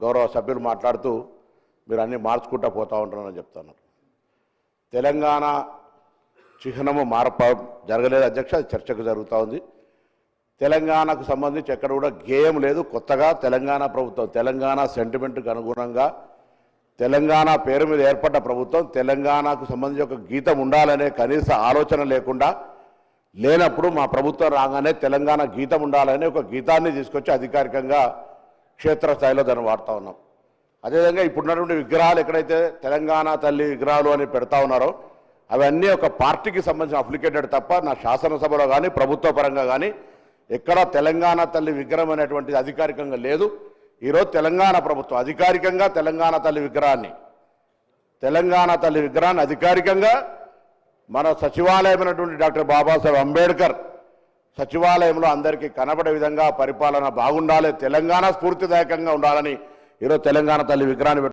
గౌరవ సభ్యులు మాట్లాడుతూ మీరు అన్నీ మార్చుకుంటా పోతూ ఉంటారని చెప్తున్నారు తెలంగాణ చిహ్నము మార్ప జరగలేదు అధ్యక్ష చర్చకు జరుగుతూ ఉంది. తెలంగాణకు సంబంధించి ఎక్కడ కూడా గేయం లేదు. కొత్తగా తెలంగాణ ప్రభుత్వం తెలంగాణ సెంటిమెంట్కి అనుగుణంగా తెలంగాణ పేరు మీద ఏర్పడ్డ ప్రభుత్వం తెలంగాణకు సంబంధించి ఒక గీతం ఉండాలనే కనీస ఆలోచన లేకుండా లేనప్పుడు మా ప్రభుత్వం రాగానే తెలంగాణ గీతం ఉండాలనే ఒక గీతాన్ని తీసుకొచ్చి అధికారికంగా క్షేత్రస్థాయిలో దాన్ని వాడుతూ ఉన్నాం. అదేవిధంగా ఇప్పుడున్నటువంటి విగ్రహాలు ఎక్కడైతే తెలంగాణ తల్లి విగ్రహాలు అని పెడతా ఉన్నారో అవన్నీ ఒక పార్టీకి సంబంధించిన అప్లికేటెడ్ తప్ప నా శాసనసభలో కానీ ప్రభుత్వ పరంగా కానీ ఎక్కడ తెలంగాణ తల్లి విగ్రహం అనేటువంటిది అధికారికంగా లేదు. ఈరోజు తెలంగాణ ప్రభుత్వం అధికారికంగా తెలంగాణ తల్లి విగ్రహాన్ని తెలంగాణ తల్లి విగ్రహాన్ని అధికారికంగా మన సచివాలయమైనటువంటి డాక్టర్ బాబాసాహెబ్ అంబేద్కర్ సచివాలయంలో అందరికీ కనబడే విధంగా పరిపాలన బాగుండాలి తెలంగాణ స్ఫూర్తిదాయకంగా ఉండాలని ఈరోజు తెలంగాణ తల్లి విగ్రహాన్ని